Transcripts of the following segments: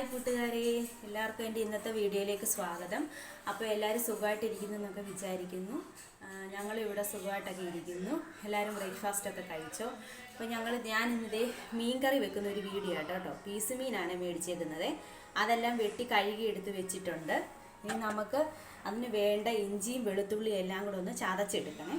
Hi കൂട്ടുകാരെ എല്ലാവർക്കും എന്റെ ഇന്നത്തെ വീഡിയോയിലേക്ക് സ്വാഗതം. അപ്പോൾ എല്ലാവരും സുഖമായിട്ടിരിക്കുന്നു എന്നൊക്കെ വിചാരിക്കുന്നു. ഞങ്ങൾ ഇവിടെ സുഖമായിട്ടൊക്കെ ഇരിക്കുന്നു. എല്ലാവരും ബ്രേക്ക്ഫാസ്റ്റ് ഒക്കെ കഴിച്ചോ? അപ്പോൾ ഞങ്ങൾ ഞാൻ മീൻ കറി വെക്കുന്ന ഒരു വീഡിയോ ആട്ടോ കേട്ടോ. പീസ് മീനാണ് മേടിച്ചേക്കുന്നത്. അതെല്ലാം വെട്ടി കഴുകി എടുത്ത് വെച്ചിട്ടുണ്ട്. ഇനി നമുക്ക് അതിന് വേണ്ട ഇഞ്ചിയും വെളുത്തുള്ളിയും എല്ലാം കൂടെ ഒന്ന് ചതച്ചെടുക്കണേ.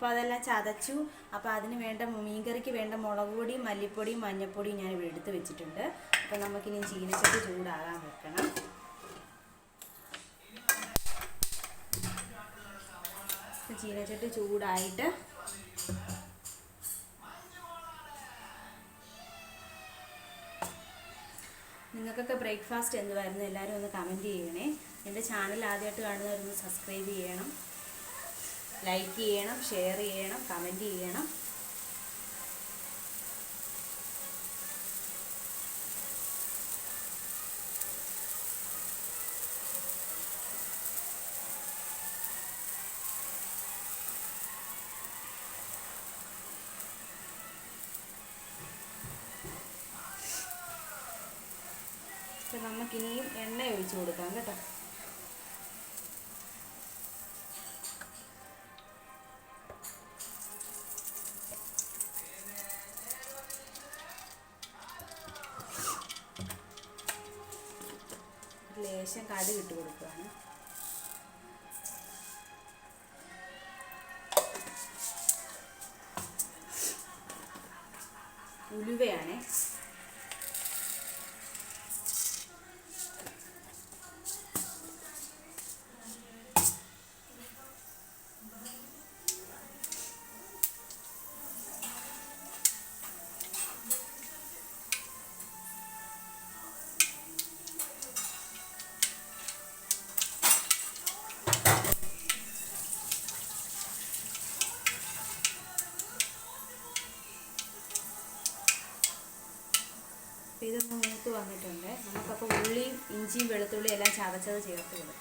അപ്പോൾ അതെല്ലാം ചതച്ചു. അപ്പോൾ അതിന് വേണ്ട മീൻകറിക്ക് വേണ്ട മുളക് പൊടിയും മല്ലിപ്പൊടിയും മഞ്ഞൾപ്പൊടി ഞാൻ ഇവിടെ എടുത്ത് വെച്ചിട്ടുണ്ട്. അപ്പോൾ നമുക്കിനി ചീനച്ചട്ടി ചൂടാകാൻ വെക്കണം. ചീനച്ചട്ടി ചൂടായിട്ട് നിങ്ങൾക്കൊക്കെ ബ്രേക്ക്ഫാസ്റ്റ് എന്തുവായിരുന്നു? എല്ലാവരും ഒന്ന് കമന്റ് ചെയ്യണേ. എന്റെ ചാനൽ ആദ്യമായിട്ട് കാണുന്നവരൊന്ന് സബ്സ്ക്രൈബ് ചെയ്യണം. ലൈക്ക് ചെയ്യണം ഷെയർ ചെയ്യണം കമന്റ് ചെയ്യണം. നമുക്കിനിയും എണ്ണ ഒഴിച്ചു കൊടുക്കാം കേട്ടോ. ലേശം കടുക് ഇട്ട് കൊടുക്കുകയാണ് ഇഞ്ചിയും വെളുത്തുള്ളിയും എല്ലാം ചതച്ചത് ചേർത്ത് കൊടുക്കാം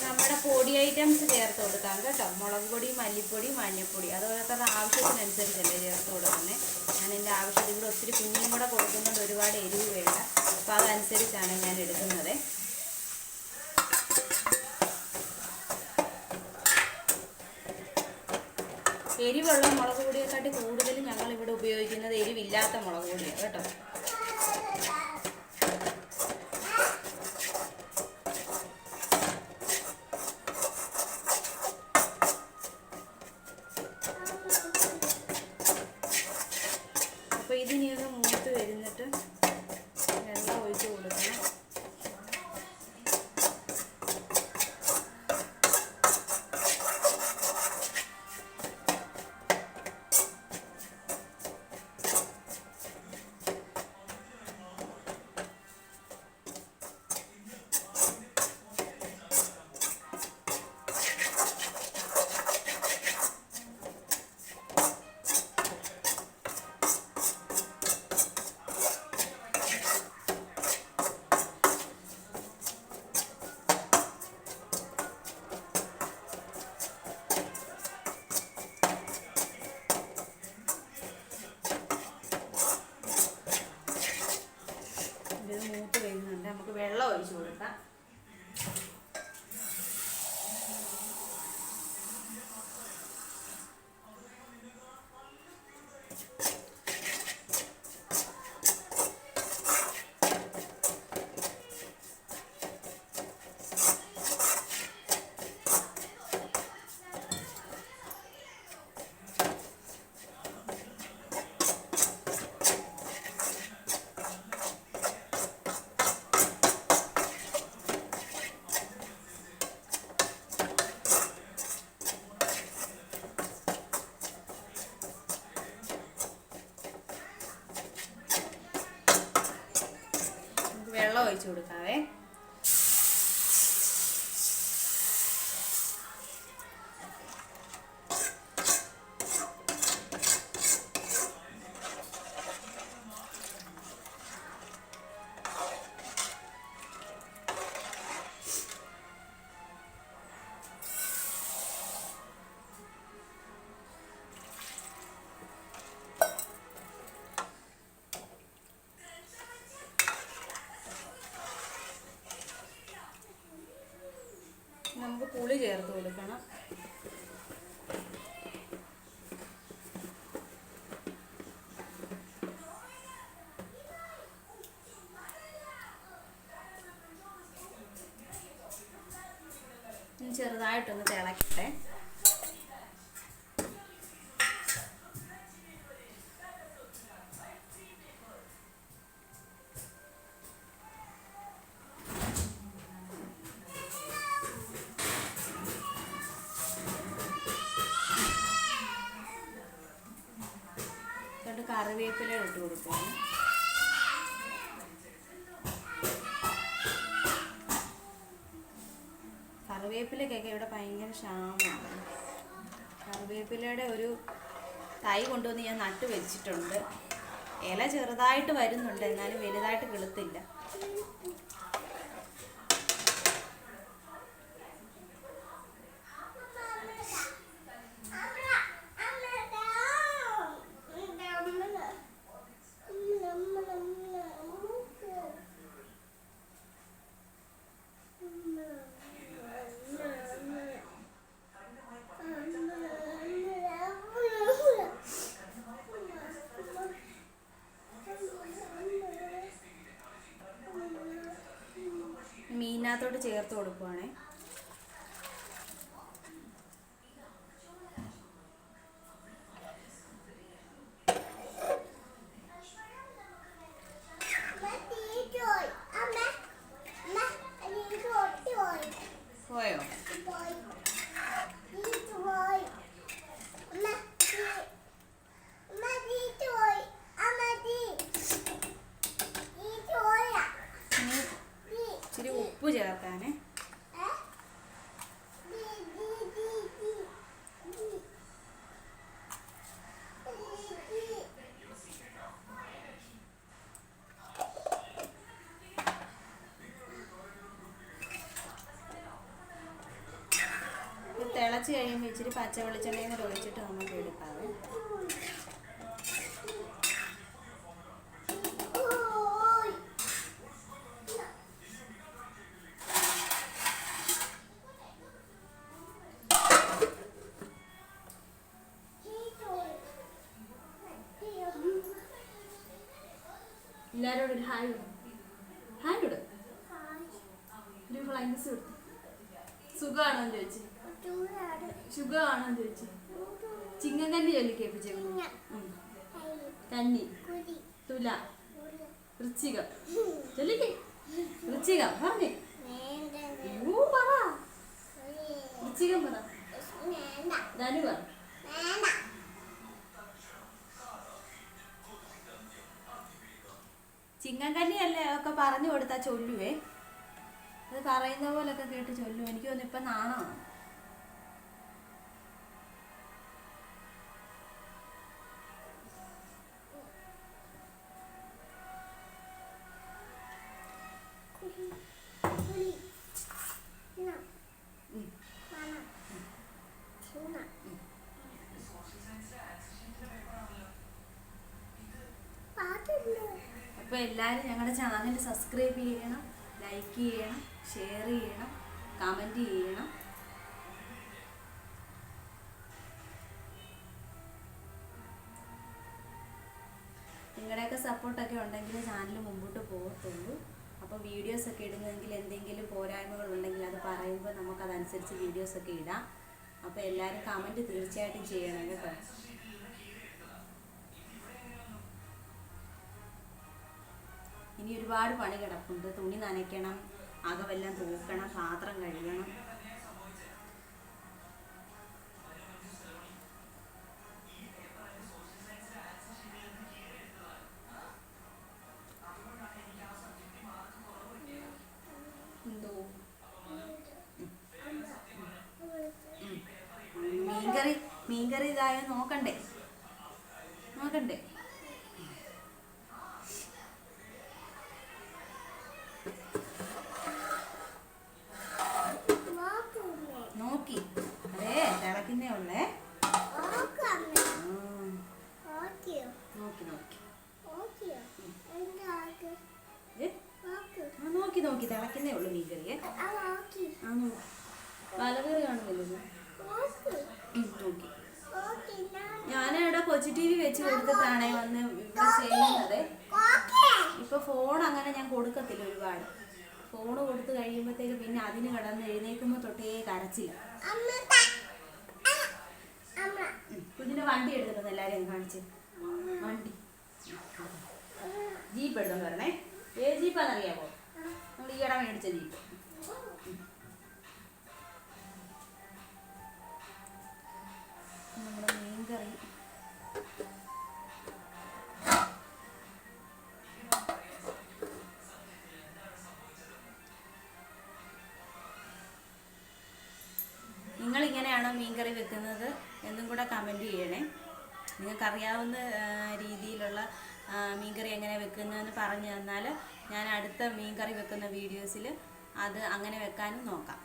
നമ്മുടെ പൊടി ഐറ്റംസ് ചേർത്ത് കൊടുക്കാം കേട്ടോ. മുളക് പൊടി മല്ലിപ്പൊടി മഞ്ഞൾപ്പൊടി. അതുപോലെ തന്നെ ആവശ്യത്തിനനുസരിച്ചല്ലേ ചേർത്ത് കൊടുക്കുന്നത് ഞാൻ എന്റെ ആവശ്യത്തിൽ ഇവിടെ ഒത്തിരി കുഞ്ഞിനും കൂടെ കൊടുക്കുന്നുണ്ട്. ഒരുപാട് എരിവ് വേണ്ട. അപ്പോൾ അതനുസരിച്ചാണ് ഞാൻ എടുക്കുന്നത്. എരിവുള്ള മുളക് പൊടിയെക്കാട്ടി കൂടുതൽ ഞങ്ങൾ ഇവിടെ ഉപയോഗിക്കുന്നത് എരിവില്ലാത്ത മുളക് പൊടിയാണ് കേട്ടോ. പുളി ചേർത്ത് കൊടുക്കണം. ചെറുതായിട്ടൊന്ന് തിളക്കട്ടെ. കറിവേപ്പില ഇട്ട് കൊടുക്കണം കറിവേപ്പിലക്കൊക്കെ ഇവിടെ ഭയങ്കര ക്ഷാമമാണ്. കറിവേപ്പിലയുടെ ഒരു തൈ കൊണ്ടുവന്ന് ഞാൻ നട്ട് വെച്ചിട്ടുണ്ട്. ഇല ചെറുതായിട്ട് വരുന്നുണ്ട് എന്നാലും വലുതായിട്ട് കിളുത്തില്ല. മീനകത്തോട്ട് ചേർത്ത് കൊടുക്കുവാണേ പോയോ ഇനി ഇച്ചിരി ഉപ്പ് ചേർക്കാനേ ഇത് തിളച്ച് കഴിയുമ്പോൾ ഇച്ചിരി പച്ച വെളിച്ചെണ്ണയും കൂടെ ഒഴിച്ചിട്ട് നമുക്ക് എടുക്കാവേ. എല്ലാവരോടും ഒരു ഹായ് ഹായ് ഇട് ഒരു ഫ്ലൈങ് കിസ് കൊടുത്തു സുഖമാണോ എന്ന് ചോദിച്ചു. സുഖമാണോ എന്ന് ചോദിച്ചു. ചിങ്ങൻ തന്നെ ചൊല്ലി കേൾപ്പിച്ചേക്കുന്നു കന്നി തുല. വൃശ്ചികം. ചൊല്ലിക്കേ. വൃശ്ചികം. പറഞ്ഞേ. ഊ പറ. വൃശ്ചികം പറ. ധനു പറ. ചിങ്ങൻകന്നി അല്ലേ ഒക്കെ പറഞ്ഞു കൊടുത്താ ചൊല്ലുവേ. അത് പറയുന്ന പോലൊക്കെ കേട്ട് ചൊല്ലു. എനിക്ക് തോന്നുന്നു ഇപ്പൊ നാണമാണ് അപ്പൊ എല്ലാവരും ഞങ്ങളുടെ ചാനൽ സബ്സ്ക്രൈബ് ചെയ്യണം ലൈക്ക് ചെയ്യണം ഷെയർ ചെയ്യണം കമന്റ് ചെയ്യണം. നിങ്ങളുടെയൊക്കെ സപ്പോർട്ടൊക്കെ ഉണ്ടെങ്കിൽ ചാനൽ മുമ്പോട്ട് പോകത്തുള്ളൂ അപ്പോൾ വീഡിയോസൊക്കെ ഇടുന്നെങ്കിൽ എന്തെങ്കിലും പോരായ്മകൾ ഉണ്ടെങ്കിൽ അത് പറയുമ്പോൾ നമുക്കതനുസരിച്ച് വീഡിയോസൊക്കെ ഇടാം. അപ്പോൾ എല്ലാവരും കമന്റ് തീർച്ചയായിട്ടും ചെയ്യണം കേട്ടോ. ഒരുപാട് പണി കിടപ്പുണ്ട്. തുണി നനയ്ക്കണം അകമെല്ലാം തൂക്കണം പാത്രം കഴുകണം. മീൻകറി മീൻകറി ഇതായോ? നോക്കണ്ടേ? നോക്കണ്ടേ? വെച്ച് കൊടുത്തിട്ടാണ് വന്ന് ഇവിടെ ചെയ്യുന്നത്. ഇപ്പൊ ഫോൺ അങ്ങനെ ഞാൻ കൊടുക്കത്തില്ല ഒരുപാട്. ഫോൺ കൊടുത്തു കഴിയുമ്പോഴത്തേക്ക് പിന്നെ അതിന് കടന്ന് എഴുന്നേൽക്കുമ്പോൾ തൊട്ടേ കരച്ചില്ല കുഞ്ഞിന് വണ്ടി എടുത്തിട്ടുണ്ട് എല്ലാരെയും കാണിച്ച്. വണ്ടി. ജീപ്പ് എടുത്തോണ്ട് വരണേ ഏത് ജീപ്പാന്നറിയാമോ നമ്മൾ ഈയിടെ മേടിച്ച ജീപ്പ്. നമ്മുടെ മീൻകറി നിങ്ങൾ മീൻകറി വെക്കുന്നത് എന്നും കൂടെ കമന്റ് ചെയ്യണേ. നിങ്ങൾക്കറിയാവുന്ന രീതിയിലുള്ള മീൻകറി എങ്ങനെ വെക്കുന്നതെന്ന് പറഞ്ഞു തന്നാൽ ഞാൻ അടുത്ത മീൻകറി വെക്കുന്ന വീഡിയോസിൽ അത് അങ്ങനെ വെക്കാനും നോക്കാം.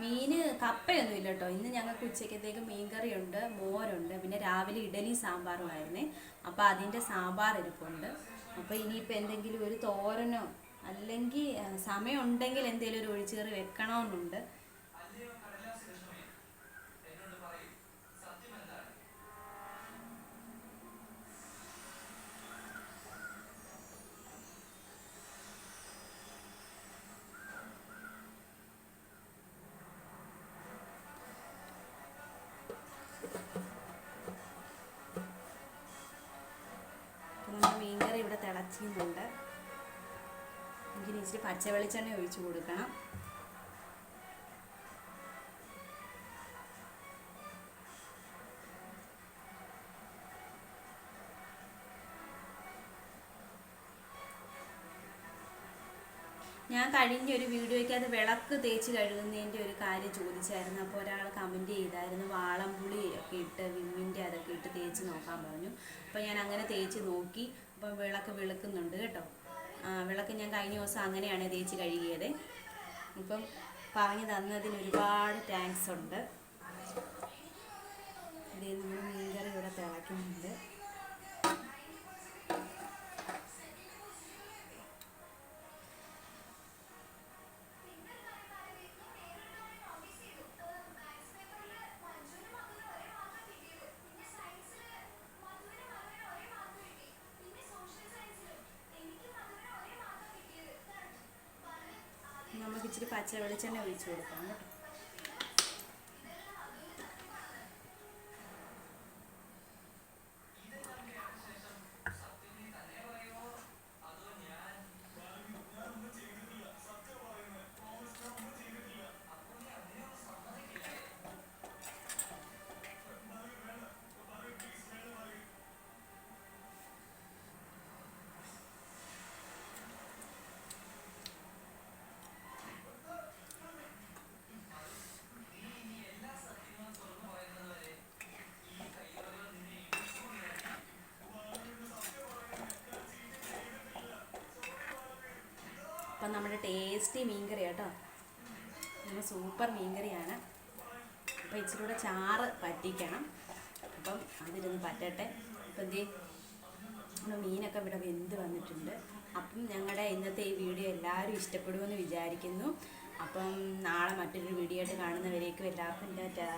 മീന് കപ്പയൊന്നും ഇല്ല കേട്ടോ ഇന്ന് ഞങ്ങൾക്ക് ഉച്ചക്കത്തേക്ക് മീൻകറിയുണ്ട് മോരുണ്ട് പിന്നെ രാവിലെ ഇഡലി സാമ്പാറുമായിരുന്നേ അപ്പോൾ അതിന്റെ സാമ്പാർ ഇരിപ്പുണ്ട്. അപ്പോൾ ഇനിയിപ്പോൾ എന്തെങ്കിലും ഒരു തോരനോ അല്ലെങ്കിൽ സമയമുണ്ടെങ്കിൽ എന്തെങ്കിലും ഒരു ഒഴിച്ചുകറി വെക്കണമെന്നുണ്ട് ഇവിടെ ഇതിന് ഇച്ചിരി പച്ച വെളിച്ചെണ്ണ ഒഴിച്ചു കൊടുക്കണം. ഞാൻ കഴിഞ്ഞ ഒരു വീഡിയോയ്ക്ക് അത് വിളക്ക് തേച്ച് കഴുകുന്നതിന്റെ ഒരു കാര്യം ചോദിച്ചായിരുന്നു. അപ്പോൾ ഒരാൾ കമന്റ് ചെയ്തായിരുന്നു. വാളംപുളി ഒക്കെ ഇട്ട് വിമ്മിന്റെ അതൊക്കെ ഇട്ട് തേച്ച് നോക്കാൻ പറഞ്ഞു. അപ്പോൾ ഞാൻ അങ്ങനെ തേച്ച് നോക്കി. അപ്പം വിളക്ക് വെളുക്കുന്നുണ്ട് കേട്ടോ. വിളക്ക് ഞാൻ കഴിഞ്ഞ ദിവസം അങ്ങനെയാണ് തേച്ച് കഴുകിയത്. ഇപ്പം പറഞ്ഞു തന്നതിന് ഒരുപാട് താങ്ക്സ് ഉണ്ട്. നമ്മൾ ഇച്ചിരി പച്ച വെളിച്ചെണ്ണ ഒഴിച്ചു കൊടുക്കാം കേട്ടോ. അപ്പം നമ്മുടെ ടേസ്റ്റി മീൻകറി കേട്ടോ. നമ്മൾ സൂപ്പർ മീൻകറിയാണ്. അപ്പോൾ ഇച്ചിരി കൂടെ ചാറ് പറ്റിക്കണം. അപ്പം അതിരുന്ന് പറ്റട്ടെ. അപ്പം എന്ത്? നമ്മുടെ മീനൊക്കെ ഇവിടെ വെന്ത് വന്നിട്ടുണ്ട്. അപ്പം ഞങ്ങളുടെ ഇന്നത്തെ ഈ വീഡിയോ എല്ലാവരും ഇഷ്ടപ്പെടുമെന്ന് വിചാരിക്കുന്നു. അപ്പം നാളെ മറ്റൊരു വീഡിയോ ആയിട്ട് കാണുന്നവരേക്കും എല്ലാവർക്കും ടാറ്റാ.